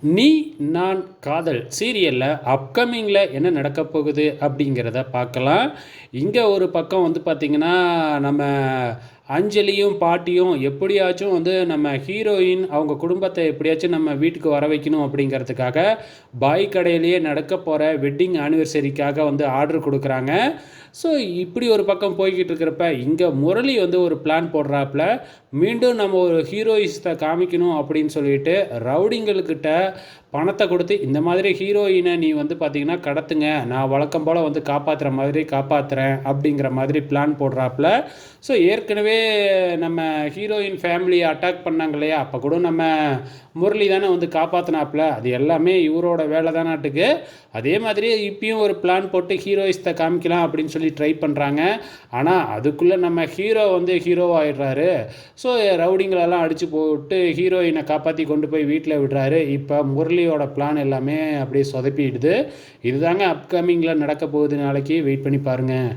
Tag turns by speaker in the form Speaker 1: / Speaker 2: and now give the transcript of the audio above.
Speaker 1: நீ நான் காதல் சீரியலில் அப்கமிங்கில் என்ன நடக்க போகுது அப்படிங்கிறத பார்க்கலாம். இங்கே ஒரு பக்கம் வந்து பார்த்திங்கன்னா நம்ம அஞ்சலியும் பாட்டியும் எப்படியாச்சும் வந்து நம்ம ஹீரோயின் அவங்க குடும்பத்தை எப்படியாச்சும் நம்ம வீட்டுக்கு வர வைக்கணும் அப்படிங்கிறதுக்காக பாய் கடையிலேயே நடக்க போகிற வெட்டிங் ஆனிவர்சரிக்காக வந்து ஆர்டர் கொடுக்குறாங்க. ஸோ இப்படி ஒரு பக்கம் போய்கிட்டு இருக்கிறப்ப இங்கே முரளி வந்து ஒரு பிளான் போடுறாப்புல. மீண்டும் நம்ம ஒரு ஹீரோயிஸ்த்தை காமிக்கணும் அப்படின்னு சொல்லிட்டு ரவுடிங்களுக்கிட்ட பணத்தை கொடுத்து இந்த மாதிரி ஹீரோயினை நீ வந்து பார்த்தீங்கன்னா கடத்துங்க. நான் வழக்கம் போல் வந்து காப்பாற்றுற மாதிரி காப்பாற்றுறேன் அப்படிங்கிற மாதிரி பிளான் போடுறாப்புல. ஸோ ஏற்கனவே நம்ம ஹீரோயின் ஃபேமிலியை அட்டாக் பண்ணாங்க இல்லையா? அப்போ கூட நம்ம முரளி தானே வந்து காப்பாற்றினாப்புல அது எல்லாமே இவரோட வேலை தானாட்டுக்கு அதே மாதிரி இப்பயும் ஒரு பிளான் போட்டு ஹீரோயிஸ்த்தை காமிக்கலாம் அப்படின்னு சொல்லி ட்ரை பண்ணுறாங்க ஆனால் அதுக்குள்ளே நம்ம ஹீரோ வந்து ஹீரோவாகிடுறாரு ஆயிடுறாரு. ஸோ ரவுடிங்களெல்லாம் அடித்து போட்டு ஹீரோயினை காப்பாற்றி கொண்டு போய் வீட்டில் விடுறாரு. இப்போ முரளியோட பிளான் எல்லாமே அப்படியே சொதப்பிடுது. இதுதாங்க அப்கமிங்கில் நடக்க போகுது நாளைக்கு. வெயிட் பண்ணி பாருங்கள்